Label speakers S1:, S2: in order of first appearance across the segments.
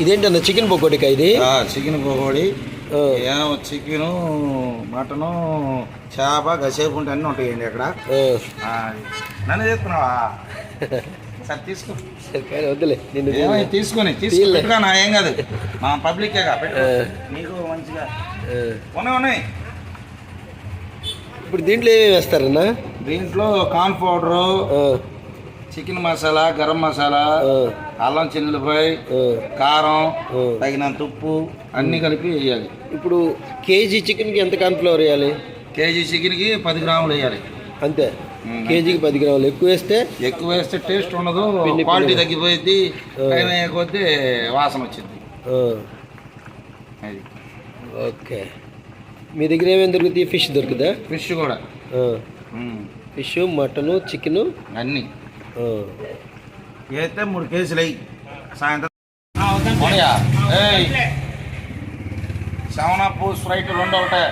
S1: ఇదేంటన్న chicken పకోడీకా ఇది?
S2: Chicken pakodi ఏమో chicken mutton చేప గసేపు ఉంటే అన్నీ ఉంటాయండి అక్కడ. నన్ను చెప్తున్నావా సరే తీసుకో.
S1: సరే వద్దులే నిన్ను
S2: ఏమై తీసుకొని. తీసుకుంటా నా ఏం కాదు. మా పబ్లికేగా. నీకు మంచిగా. ఉన్నాయి ఉన్నాయి.
S1: ఇప్పుడు దీంట్లో ఏమేమి వేస్తారన్నా?
S2: దీంట్లో
S1: corn
S2: powder chicken masala garam
S1: masala
S2: అల్లం
S1: ఆ.
S2: కారం. తగినంత ఉప్పు అన్నీ కలిపి వేయాలి.
S1: ఇప్పుడు కేజీ చికెన్కి ఎంత కార్న్ఫ్లవర్ వేయాలి
S2: కేజీ చికెన్కి పది గ్రాములు వేయాలి.
S1: అంతే. కేజీకి పది గ్రాములు. ఎక్కువ వేస్తే?
S2: ఎక్కువ వేస్తే టేస్ట్ ఉండదు. క్వాలిటీ. తగ్గిపోయింది కొద్దీ వాసన వచ్చింది
S1: ఓకే. మీ దగ్గర ఏమేమి దొరుకుతాయి? ఫిష్ దొరుకుతుందా?
S2: ఫిష్ కూడా.
S1: Fish mutton chicken?
S2: అన్నీ. అయితే మూడు కేజీలు అయ్యి సాయంత్రం పోనీయా? ఏయ్. సెవెన్ అప్ స్ప్రైట్ రెండు ఒకటే.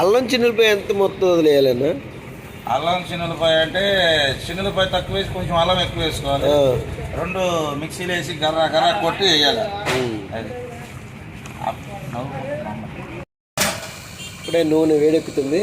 S1: అల్లం చిన్నులపై ఎంత మొత్తం వదిలేయాలన్నా?
S2: అల్లం చిన్నులపాయ అంటే చిన్నులపాయ తక్కువ వేసి కొంచెం అల్లం ఎక్కువ వేసుకోవాలి. రెండు మిక్సీలో వేసి గర్ర గర్ర కొట్టి వేయాలి. అది.
S1: ఇప్పుడే నూనె వేడెక్కుతుంది.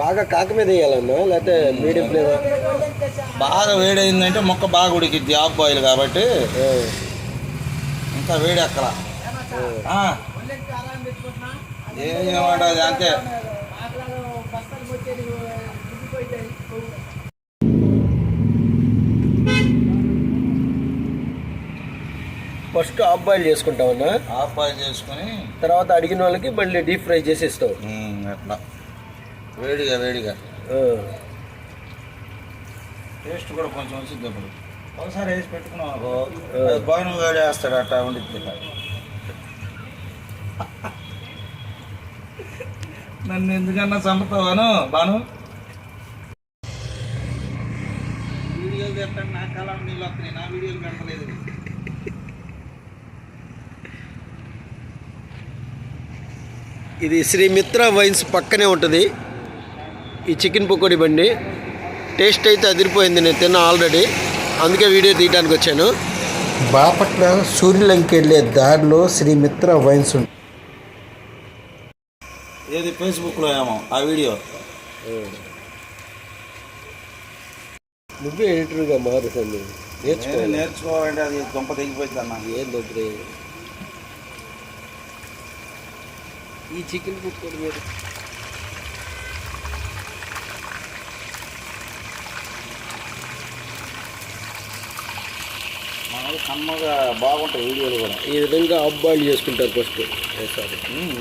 S1: బాగా కాక మీద వేయాలన్నా? లేకపోతే మీడియం ఫ్లేమ్
S2: బాగా వేడైందంటే మొక్క బాగా ఉడికిద్ది ఆఫ్ బాయిల్ కాబట్టి. ఇంకా వేడి ఎక్కల ఏమంటే అంతే.
S1: ఫస్ట్ హాఫ్ బాయిల్ చేసుకుంటామన్నా
S2: ఆఫ్ బాయిల్ చేసుకొని
S1: తర్వాత అడిగిన వాళ్ళకి మళ్ళీ డీప్ ఫ్రై చేసి ఇస్తాం
S2: ఉమ్, అట్లా. వేడిగా వేడిగా. టేస్ట్ కూడా కొంచెం వచ్చింది అప్పుడు ఒకసారి వేసి పెట్టుకున్నాం బాను వేడి వేస్తాడు అట్లా ఉండిద్ది నన్ను ఎందుకన్నా చంపుతావాను బాను? వీడియోలు పెట్టండి నా కళ నీళ్ళు వస్తున్నాయి నా వీడియోలు పెట్టలేదు.
S1: ఇది శ్రీ మిత్ర వైన్స్ పక్కనే ఉంటుంది. ఈ చికెన్ పకోడీ బండి. టేస్ట్ అయితే అదిరిపోయింది నేను తిన్నా ఆల్రెడీ. అందుకే వీడియో తీయడానికి వచ్చాను. బాపట్ల సూర్యలంకి వెళ్ళే దారిలో శ్రీ మిత్ర వైన్స్
S2: ఏది ఫేస్బుక్లో ఏమో ఆ వీడియో?
S1: నువ్వే ఎడిటర్గా మారుతుంది
S2: నేను
S1: నేర్చుకోవాలి
S2: నేర్చుకోవాలంటే అది దుంప తెగిపోయింది అన్న.
S1: ఏం దొబ్బరే ఈ చికెన్ పకోడీ మీద
S2: మనది కమ్మగా బాగుంటాయి వీడియోలు కూడా
S1: ఈ విధంగా హాఫ్ బాయిల్ చేసుకుంటారు ఫస్ట్ సారీ
S2: ఉమ్,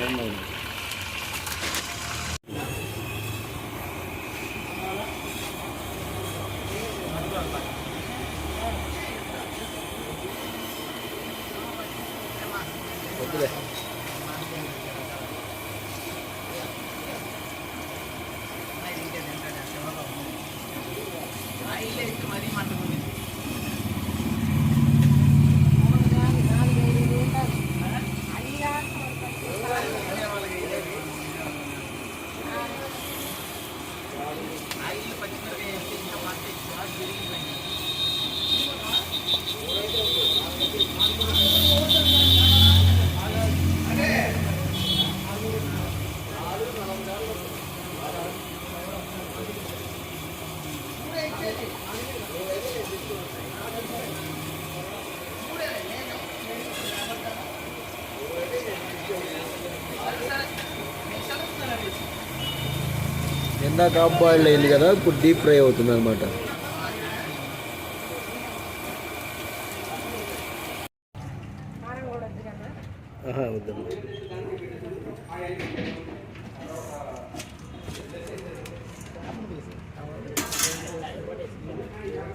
S1: ఇందాక హాఫ్ బాయిల్ అయింది కదా ఇప్పుడు డీప్ ఫ్రై అవుతుంది అనమాట